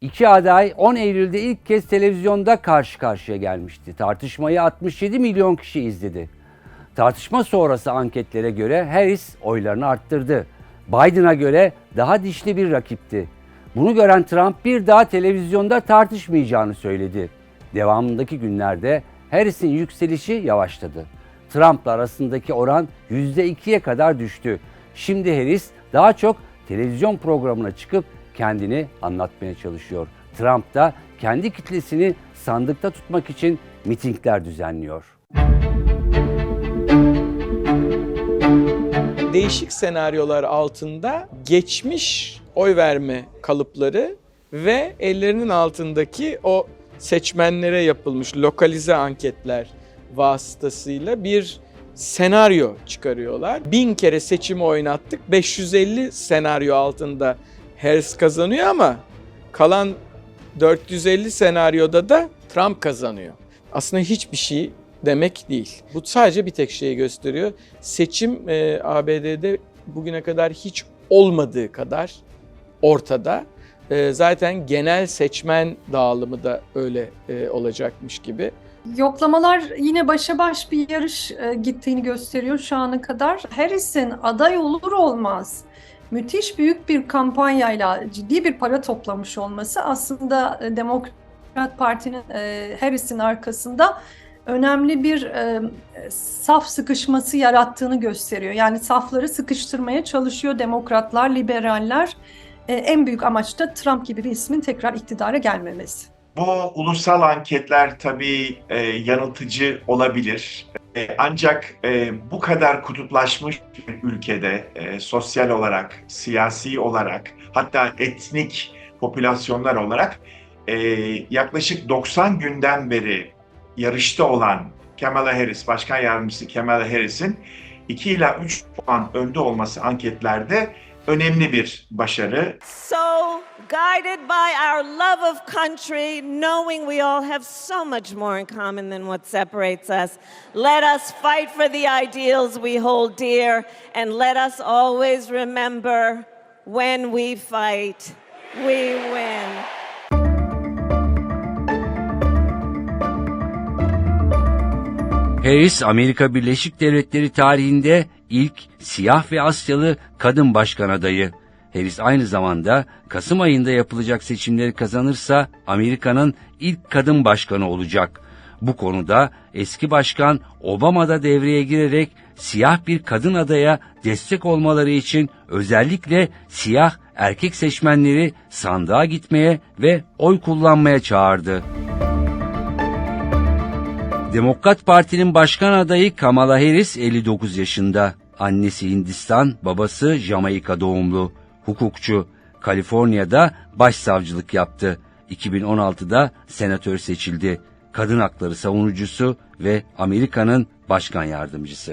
İki aday 10 Eylül'de ilk kez televizyonda karşı karşıya gelmişti. Tartışmayı 67 milyon kişi izledi. Tartışma sonrası anketlere göre Harris oylarını arttırdı. Biden'a göre daha dişli bir rakipti. Bunu gören Trump bir daha televizyonda tartışmayacağını söyledi. Devamındaki günlerde Harris'in yükselişi yavaşladı. Trump'la arasındaki oran %2'ye kadar düştü. Şimdi Harris daha çok televizyon programına çıkıp kendini anlatmaya çalışıyor. Trump da kendi kitlesini sandıkta tutmak için mitingler düzenliyor. değişik senaryolar altında geçmiş oy verme kalıpları ve ellerinin altındaki o seçmenlere yapılmış lokalize anketler vasıtasıyla bir senaryo çıkarıyorlar. Bin kere seçimi oynattık. 550 senaryo altında Harris kazanıyor ama kalan 450 senaryoda da Trump kazanıyor. Aslında hiçbir şey demek değil. Bu sadece bir tek şeyi gösteriyor. Seçim e, ABD'de bugüne kadar hiç olmadığı kadar ortada. E, zaten genel seçmen dağılımı da öyle e, olacakmış gibi. Yoklamalar yine başa baş bir yarış e, gittiğini gösteriyor şu ana kadar. Harris'in aday olur olmaz müthiş büyük bir kampanyayla ciddi bir para toplamış olması aslında e, Demokrat Parti'nin e, Harris'in arkasında önemli bir e, saf sıkışması yarattığını gösteriyor. Yani safları sıkıştırmaya çalışıyor demokratlar, liberaller. E, en büyük amaç da Trump gibi bir ismin tekrar iktidara gelmemesi. Bu ulusal anketler tabii e, yanıltıcı olabilir. E, ancak e, bu kadar kutuplaşmış bir ülkede e, sosyal olarak, siyasi olarak, hatta etnik popülasyonlar olarak e, yaklaşık 90 günden beri yarışta olan Kamala Harris, Başkan Yardımcısı Kamala Harris'in 2 ila 3 puan önde olması anketlerde önemli bir başarı. So, guided by our love of country, knowing we all have so much more in common than what separates us, let us fight for the ideals we hold dear, and let us always remember when we fight, we win. Harris, Amerika Birleşik Devletleri tarihinde ilk siyah ve Asyalı kadın başkan adayı. Harris aynı zamanda Kasım ayında yapılacak seçimleri kazanırsa Amerika'nın ilk kadın başkanı olacak. Bu konuda eski başkan Obama da devreye girerek siyah bir kadın adaya destek olmaları için özellikle siyah erkek seçmenleri sandığa gitmeye ve oy kullanmaya çağırdı. Demokrat Parti'nin başkan adayı Kamala Harris 59 yaşında. Annesi Hindistan, babası Jamaika doğumlu. Hukukçu. Kaliforniya'da başsavcılık yaptı. 2016'da senatör seçildi. Kadın hakları savunucusu ve Amerika'nın başkan yardımcısı.